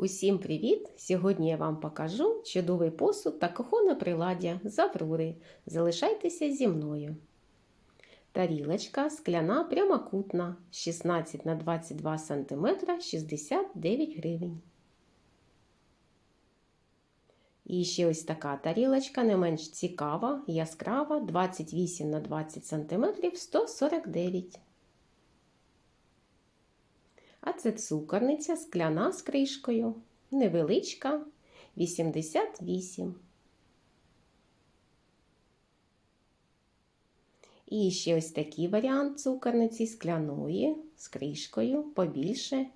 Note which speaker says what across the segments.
Speaker 1: Усім привіт! Сьогодні я вам покажу чудовий посуд та кухонне приладдя з Аврори. Залишайтеся зі мною. Тарілочка скляна прямокутна 16 на 22 см 69 гривень. І ще ось така тарілочка, не менш цікава, яскрава 28 на 20 см 149 а це цукорниця скляна з кришкою. Невеличка 88. І ще ось такий варіант цукорниці скляної з кришкою побільше,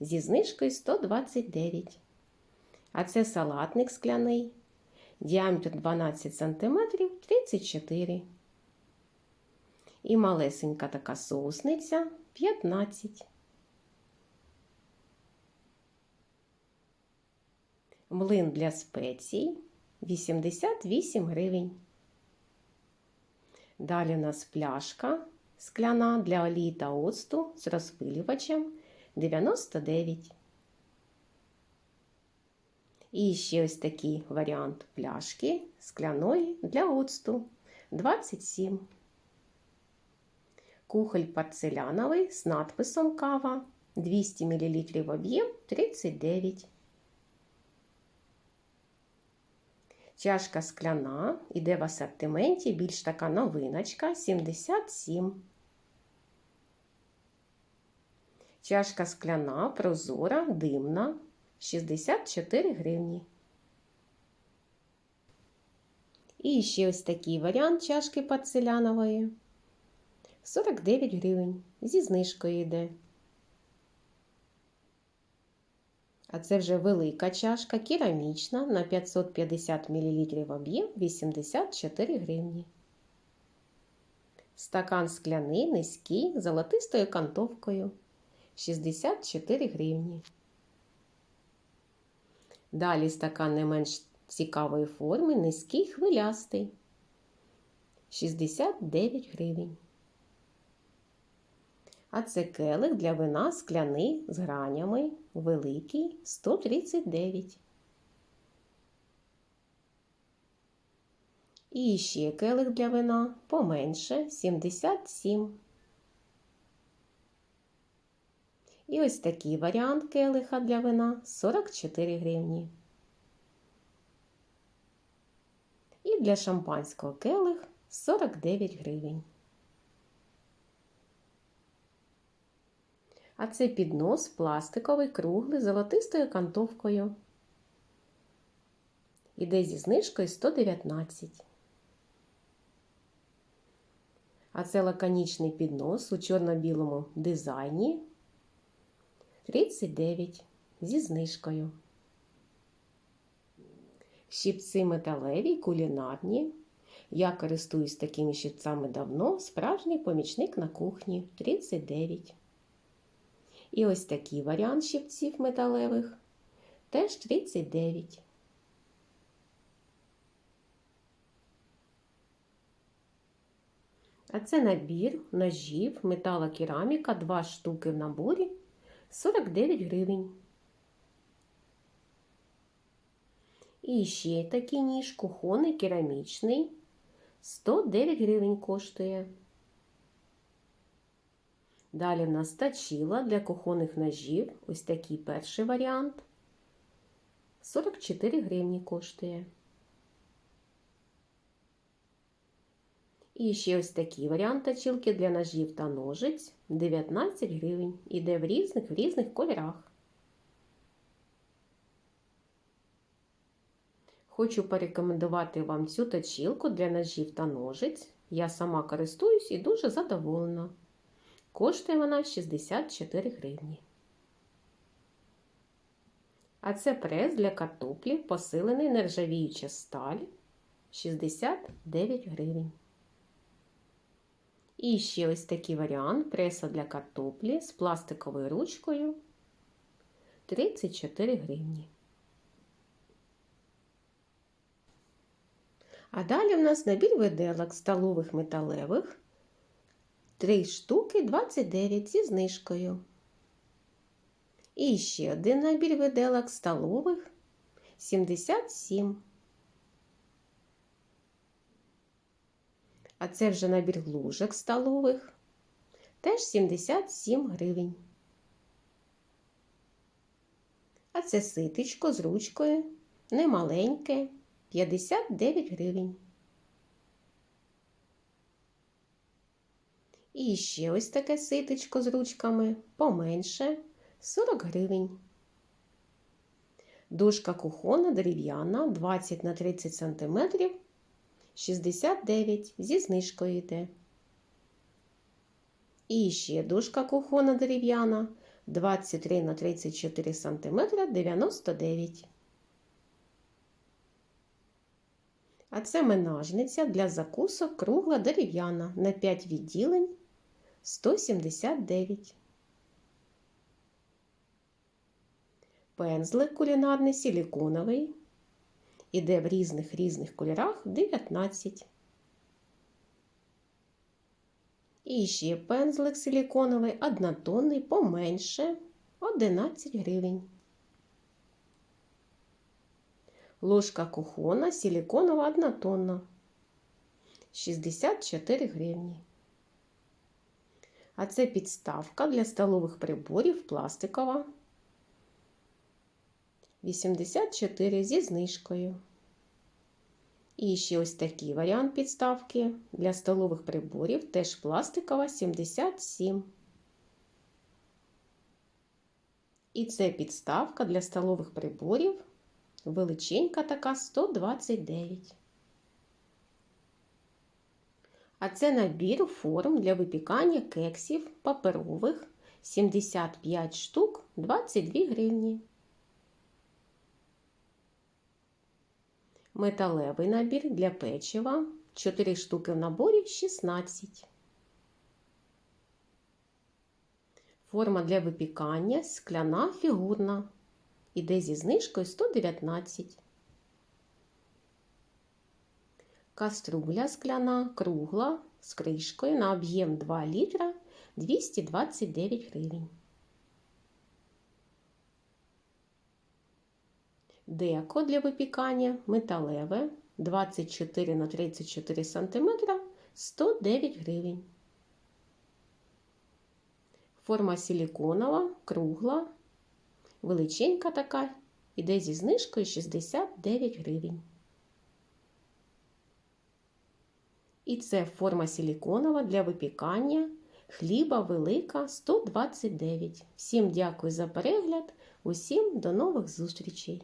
Speaker 1: зі знижкою 129. А це салатник скляний. Діаметр 12 см 34. І малесенька така соусниця 15. Млин для спецій 88 гривень. Далі у нас пляшка скляна для олії та оцту з розпилювачем 99. І ще ось такий варіант пляшки скляної для оцту 27. Кухоль порцеляновий з надписом кава 200 мл об'єм 39. Чашка скляна, іде в асортименті, більш така новиночка 77. Чашка скляна, прозора, димна 64 гривні. І ще ось такий варіант чашки порцелянової 49 гривень. Зі знижкою йде. А це вже велика чашка керамічна на 550 мл об'єм 84 гривні. Стакан скляний низький золотистою кантовкою 64 гривні. Далі стакан не менш цікавої форми, низький хвилястий 69 гривень. А це келих для вина скляний з гранями, великий 139. І ще келих для вина поменше 77. І ось такий варіант келиха для вина 44 гривні. І для шампанського келих 49 гривень. А це піднос пластиковий, круглий, золотистою кантовкою. Іде зі знижкою 119. А це лаконічний піднос у чорно-білому дизайні 39 зі знижкою. Щипці металеві, кулінарні. Я користуюсь такими щипцями давно, справжній помічник на кухні 39. І ось такий варіант щипців металевих теж 39. А це набір ножів, металокераміка, 2 штуки в наборі 49 гривень. І ще такий ніж кухонний керамічний 109 гривень коштує. Далі в нас точила для кухонних ножів. Ось такий перший варіант. 44 гривні коштує. І ще ось такий варіант точилки для ножів та ножиць 19 гривень. Іде в різних в різних кольорах. Хочу порекомендувати вам цю точилку для ножів та ножиць. Я сама користуюсь і дуже задоволена. Коштує вона 64 гривні. А це прес для картоплі, посилений нержавіюча сталь 69 гривень. І ще ось такий варіант преса для картоплі з пластиковою ручкою 34 гривні. А далі в нас набір виделок столових металевих 3 штуки 29 зі знижкою. І ще один набір виделок столових 77. А це вже набір ложок столових. Теж 77 гривень. А це ситечко з ручкою, немаленьке, 59 гривень. І ще ось таке ситечко з ручками поменше 40 гривень. Дошка кухонна дерев'яна 20 на 30 см 69 зі знижкою йде. І ще дошка кухонна дерев'яна 23 на 34 см 99. А це менажниця для закусок кругла дерев'яна на 5 відділень 179. Пензлик кулінарний силіконовий. Іде в різних різних кольорах 19. І ще пензлик силіконовий однотонний поменше 11 гривень. Ложка кухона силіконова однотонна 64 гривні. А це підставка для столових приборів пластикова 84 зі знижкою. І ще ось такий варіант підставки для столових приборів, теж пластикова 77. І це підставка для столових приборів, величенька така 129. А це набір форм для випікання кексів паперових 75 штук 22 гривні. Металевий набір для печива 4 штуки в наборі 16. Форма для випікання скляна фігурна. Іде зі знижкою 119. Каструля скляна кругла з кришкою на об'єм 2 літра 229 гривень. Деко для випікання металеве 24 на 34 см 109 гривень. Форма силіконова, кругла, величенька така, іде зі знижкою 69 гривень. І це форма силіконова для випікання хліба велика 129. Всім дякую за перегляд, усім до нових зустрічей!